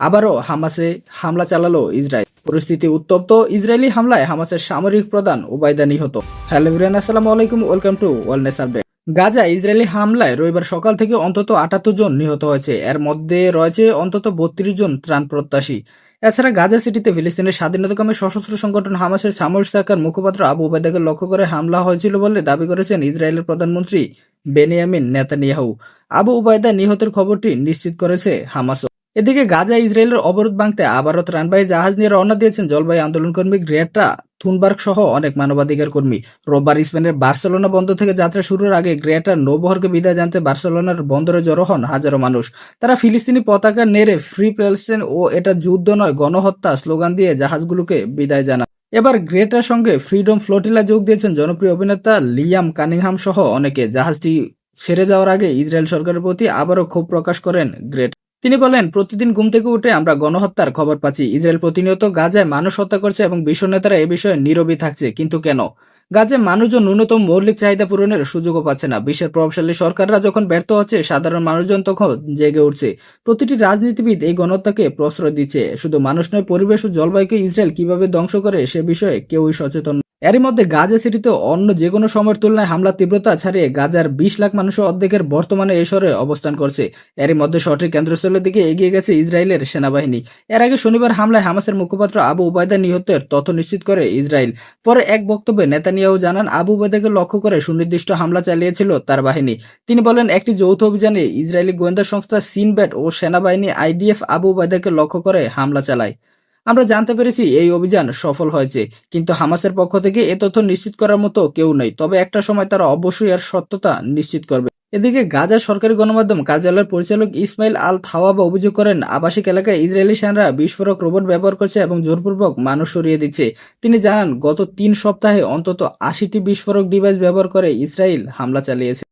আবারও হামাসে হামলা চালালো ইসরায়েল। পরিস্থিতি উত্তপ্ত ইসরায়েলি হামলায় হামাসের সামরিক প্রধান ওবায়দা নিহত। হ্যালো আলাইকুম, welcome to wellness update. Gaza Israeli হামলায় রবিবার সকাল থেকে অন্তত আটাত্তর জন নিহত হয়েছে। এর মধ্যে রয়েছে অন্তত বত্রিশ জন ত্রাণ প্রত্যাশী। এছাড়া গাজা সিটিতে ফিলিস্তিনের স্বাধীনতাকামী সশস্ত্র সংগঠন হামাসের সামরিক শাখার মুখপাত্র আবু ওবায়দাকে লক্ষ্য করে হামলা হয়েছিল বলে দাবি করেছেন ইসরায়েলের প্রধানমন্ত্রী বেনিয়ামিন নেতানিয়াহু। আবু উবায়দা নিহতের খবরটি নিশ্চিত করেছে হামাসও। এদিকে গাজা ইসরায়েলের অবরোধ ভাঙতে আবারও ত্রাণবাহী জাহাজ নিয়ে রওনা দিয়েছেন জলবায়ু আন্দোলন কর্মী গ্রেটা থুনবার্গ সহ অনেক মানবাধিকার কর্মী। রোববার স্পেনের বার্সেলোনা বন্দর থেকে যাত্রা শুরুর আগে গ্রেটার নৌবহরকে বিদায় জানতে বার্সেলোনার বন্দরে জড়ো হন হাজারো মানুষ। তারা ফিলিস্তিনি পতাকা নেড়ে ফ্রি প্যালেস্টাইন ও এটা যুদ্ধ নয়, গণহত্যা স্লোগান দিয়ে জাহাজগুলোকে বিদায় জানান। এবার গ্রেটার সঙ্গে ফ্রিডম ফ্লোটিলা যোগ দিয়েছেন জনপ্রিয় অভিনেতা লিয়াম কানিংহাম সহ অনেকে। জাহাজটি ছেড়ে যাওয়ার আগে ইসরায়েল সরকারের প্রতি আবারও ক্ষোভ প্রকাশ করেন গ্রেট তিনি বলেন, প্রতিদিন ঘুম থেকে উঠে আমরা গণহত্যার খবর পাচ্ছি। ইসরায়েল প্রতিনিয়ত গাজায় মানুষ হত্যা করছে এবং বিশ্ব নেতারা এ বিষয়ে নীরবই থাকছে। কিন্তু কেন? গাজে মানুষজন ন্যূনতম মৌলিক চাহিদা পূরণের সুযোগও পাচ্ছে না। বিশ্বের প্রভাবশালী সরকাররা যখন ব্যর্থ হচ্ছে, সাধারণ মানুষজন তখন জেগে উঠছে। প্রতিটি রাজনীতিবিদ এই গণহত্যাকে প্রশ্রয় দিচ্ছে। শুধু মানুষ নয়, পরিবেশ ও জলবায়ুকে ইসরায়েল কীভাবে ধ্বংস করে সে বিষয়ে কেউই সচেতন। এরই মধ্যে গাজা সিটিতে অন্য যে কোনো সময়ের তুলনায় হামলার তীব্রতা ছাড়িয়ে গাজার বিশ লাখ মানুষের অর্ধেকের বর্তমানে এই শহরে অবস্থান করছে। এরই মধ্যে শহরটির কেন্দ্রস্থলের দিকে এগিয়ে গেছে ইসরায়েলের সেনাবাহিনী। এর আগে শনিবার হামলায় হামাসের মুখপাত্র আবু উবায়দা নিহতের তথ্য নিশ্চিত করে ইসরায়েল। পরে এক বক্তব্যে নেতানিয়াহু জানান, আবু উবায়দাকে লক্ষ্য করে সুনির্দিষ্ট হামলা চালিয়েছিল তার বাহিনী। তিনি বলেন, একটি যৌথ অভিযানে ইসরায়েলি গোয়েন্দা সংস্থা সিনব্যাট ও সেনাবাহিনী আইডিএফ আবু উবায়দাকে লক্ষ্য করে হামলা চালায়। আমরা জানতে পেরেছি এই অভিযান সফল হয়েছে, কিন্তু হামাসের পক্ষ থেকে এ তথ্য নিশ্চিত করার মতো কেউ নেই, তবে একটা সময় তারা অবশ্যই এর সত্যতা নিশ্চিত করবে। এদিকে গাজা সরকারি গণমাধ্যম কার্যালয়ের পরিচালক ইসমাইল আল থাওয়াবা অভিযোগ করেন, আবাসিক এলাকায় ইসরায়েলি সেনারা বিস্ফোরক রোবট ব্যবহার করছে এবং জোরপূর্বক মানুষ সরিয়ে দিচ্ছে। তিনি জানান, গত তিন সপ্তাহে অন্তত আশিটি বিস্ফোরক ডিভাইস ব্যবহার করে ইসরায়েল হামলা চালিয়েছে।